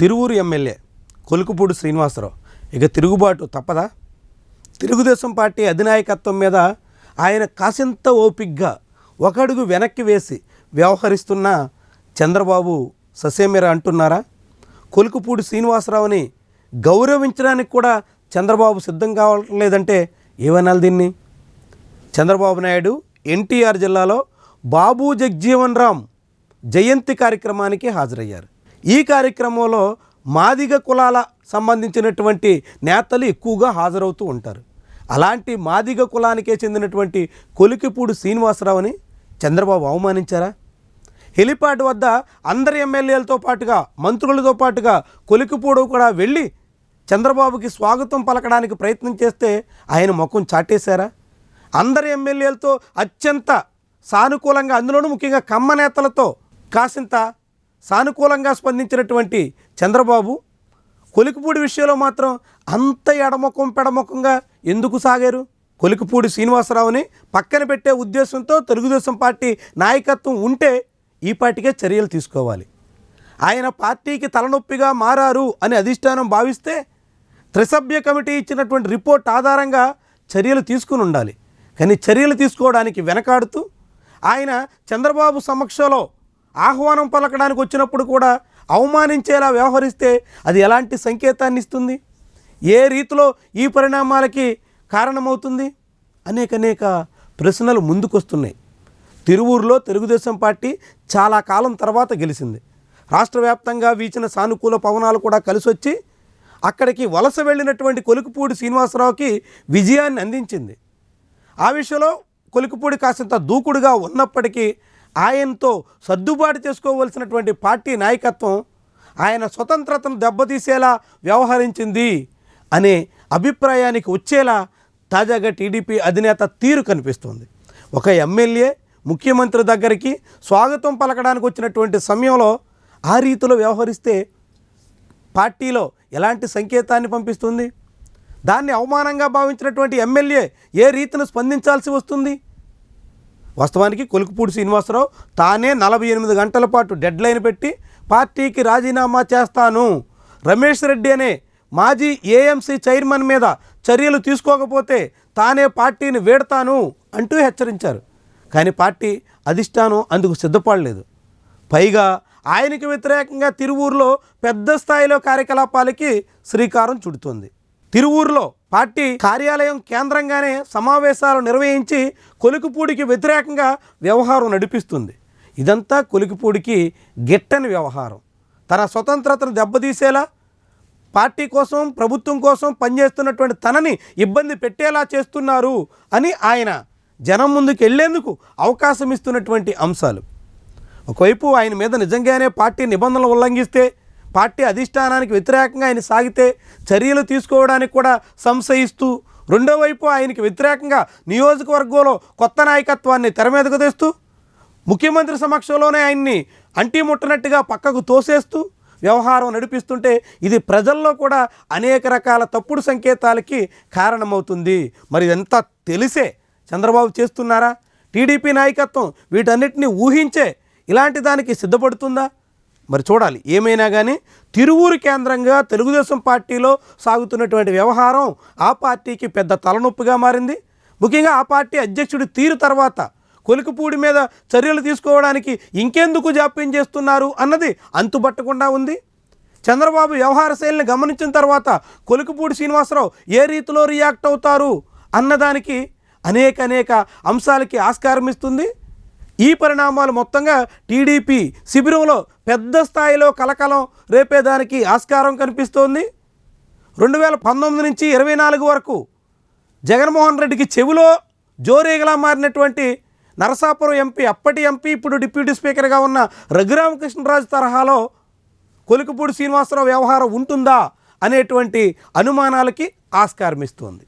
Tiruvuru MLA Kolikapudi Srinivasarao. ఇక తిరుగుబాటు తప్పదా? తెలుగుదేశం పార్టీ అధినాయకత్వం మీద ఆయన కాసింత ఓపిగ్గా ఒక అడుగు వెనక్కి వేసి వ్యవహరిస్తున్న చంద్రబాబు ససేమిర అంటున్నారా? కొలుకుపూడి శ్రీనివాసరావుని గౌరవించడానికి కూడా చంద్రబాబు సిద్ధం కావట్లేదంటే ఏమనాలి దీన్ని? చంద్రబాబు నాయుడు ఎన్టీఆర్ జిల్లాలో బాబు జగ్జీవన్ రామ్ జయంతి కార్యక్రమానికి హాజరయ్యారు. ఈ కార్యక్రమంలో మాదిగ కులాల సంబంధించినటువంటి నేతలు ఎక్కువగా హాజరవుతూ ఉంటారు. అలాంటి మాదిగ కులానికే చెందినటువంటి కొలికిపూడి శ్రీనివాసరావుని చంద్రబాబు అవమానించారా? హెలిపాడ్ వద్ద అందరి ఎమ్మెల్యేలతో పాటుగా మంత్రులతో పాటుగా కొలికిపూడు కూడా వెళ్ళి చంద్రబాబుకి స్వాగతం పలకడానికి ప్రయత్నం చేస్తే ఆయన ముఖం చాటేశారా? అందరి ఎమ్మెల్యేలతో అత్యంత సానుకూలంగా అందులోనూ ముఖ్యంగా కమ్మ నేతలతో కాసింత సానుకూలంగా స్పందించినటువంటి చంద్రబాబు కొలికిపూడి విషయంలో మాత్రం అంత ఎడముఖం పెడముఖంగా ఎందుకు సాగారు? కొలికిపూడి శ్రీనివాసరావుని పక్కన పెట్టే ఉద్దేశంతో తెలుగుదేశం పార్టీ నాయకత్వం ఉంటే ఈ పార్టీకే చర్యలు తీసుకోవాలి. ఆయన పార్టీకి తలనొప్పిగా మారారు అని అధిష్టానం భావిస్తే త్రిసభ్య కమిటీ ఇచ్చినటువంటి రిపోర్ట్ ఆధారంగా చర్యలు తీసుకుని ఉండాలి. కానీ చర్యలు తీసుకోవడానికి వెనకాడుతూ ఆయన చంద్రబాబు సమక్షంలో ఆహ్వానం పలకడానికి వచ్చినప్పుడు కూడా అవమానించేలా వ్యవహరిస్తే అది ఎలాంటి సంకేతాన్ని ఇస్తుంది? ఏ రీతిలో ఈ పరిణామాలకి కారణమవుతుంది? అనేక అనేక ప్రశ్నలు ముందుకొస్తున్నాయి. తిరువూరులో తెలుగుదేశం పార్టీ చాలా కాలం తర్వాత గెలిచింది. రాష్ట్ర వ్యాప్తంగా వీచిన సానుకూల పవనాలు కూడా కలిసొచ్చి అక్కడికి వలస వెళ్ళినటువంటి కొలుకుపూడి శ్రీనివాసరావుకి విజయాన్ని అందించింది. ఆ విషయంలో కొలుకుపూడి కాసింత దూకుడుగా ఉన్నప్పటికీ ఆయనతో సర్దుబాటు చేసుకోవలసినటువంటి పార్టీ నాయకత్వం ఆయన స్వతంత్రతను దెబ్బతీసేలా వ్యవహరించింది అనే అభిప్రాయానికి వచ్చేలా తాజాగా టీడీపీ అధినేత తీరు కనిపిస్తుంది. ఒక ఎమ్మెల్యే ముఖ్యమంత్రి దగ్గరికి స్వాగతం పలకడానికి వచ్చినటువంటి సమయంలో ఆ రీతిలో వ్యవహరిస్తే పార్టీలో ఎలాంటి సంకేతాన్ని పంపిస్తుంది? దాన్ని అవమానంగా భావించినటువంటి ఎమ్మెల్యే ఏ రీతిని స్పందించాల్సి వస్తుంది? వాస్తవానికి కొలుకుపూడి శ్రీనివాసరావు తానే నలభై ఎనిమిది గంటల పాటు డెడ్లైన్ పెట్టి పార్టీకి రాజీనామా చేస్తాను. రమేష్ రెడ్డి అనే మాజీ ఏఎంసీ చైర్మన్ మీద చర్యలు తీసుకోకపోతే తానే పార్టీని వీడతాను అంటూ హెచ్చరించారు. కానీ పార్టీ అధిష్టానం అందుకు సిద్ధపడలేదు. పైగా ఆయనకు వ్యతిరేకంగా తిరువూరులో పెద్ద స్థాయిలో కార్యకలాపాలకి శ్రీకారం చుడుతుంది. తిరువూరులో పార్టీ కార్యాలయం కేంద్రంగానే సమావేశాలు నిర్వహించి కొలుకుపూడికి వ్యతిరేకంగా వ్యవహారం నడిపిస్తుంది. ఇదంతా కొలికిపూడికి గిట్టని వ్యవహారం. తన స్వతంత్రతను దెబ్బతీసేలా పార్టీ కోసం ప్రభుత్వం కోసం పనిచేస్తున్నటువంటి తనని ఇబ్బంది పెట్టేలా చేస్తున్నారు అని ఆయన జనం ముందుకు వెళ్ళేందుకు అవకాశం ఇస్తున్నటువంటి అంశాలు. ఒకవైపు ఆయన మీద నిజంగానే పార్టీ నిబంధనలు ఉల్లంఘిస్తే పార్టీ అధిష్టానానికి వ్యతిరేకంగా ఆయన సాగితే చర్యలు తీసుకోవడానికి కూడా సంశయిస్తూ రెండో వైపు ఆయనకి వ్యతిరేకంగా నియోజకవర్గంలో కొత్త నాయకత్వాన్ని తెర మీదకు తెస్తూ ముఖ్యమంత్రి సమక్షంలోనే ఆయన్ని అంటి ముట్టనట్టుగా పక్కకు తోసేస్తూ వ్యవహారం నడిపిస్తుంటే ఇది ప్రజల్లో కూడా అనేక రకాల తప్పుడు సంకేతాలకి కారణమవుతుంది. మరి ఇదంతా తెలిసే చంద్రబాబు చేస్తున్నారా? టీడీపీ నాయకత్వం వీటన్నిటిని ఊహించే ఇలాంటి దానికి సిద్ధపడుతుందా? మరి చూడాలి. ఏమైనా కానీ తిరువూరు కేంద్రంగా తెలుగుదేశం పార్టీలో సాగుతున్నటువంటి వ్యవహారం ఆ పార్టీకి పెద్ద తలనొప్పిగా మారింది. ముఖ్యంగా ఆ పార్టీ అధ్యక్షుడి తీరు తర్వాత కొలికపూడి మీద చర్యలు తీసుకోవడానికి ఇంకెందుకు జాప్యం చేస్తున్నారు అన్నది అంతుబట్టకుండా ఉంది. చంద్రబాబు వ్యవహార శైలిని గమనించిన తర్వాత కొలికపూడి శ్రీనివాసరావు ఏ రీతిలో రియాక్ట్ అవుతారు అన్నదానికి అనేక అనేక అంశాలకి ఆస్కారం ఇస్తుంది ఈ పరిణామాలు మొత్తంగా టీడీపీ శిబిరంలో పెద్ద స్థాయిలో కలకలం రేపేదానికి ఆస్కారం కనిపిస్తోంది. రెండు వేల పంతొమ్మిది నుంచి ఇరవై నాలుగు వరకు జగన్మోహన్ రెడ్డికి చెవిలో జోరేగలా మారినటువంటి నరసాపురం ఎంపీ అప్పటి ఎంపీ ఇప్పుడు డిప్యూటీ స్పీకర్గా ఉన్న రఘురామకృష్ణరాజు తరహాలో కొలికపూడి శ్రీనివాసరావు వ్యవహారం ఉంటుందా అనేటువంటి అనుమానాలకి ఆస్కారం ఇస్తోంది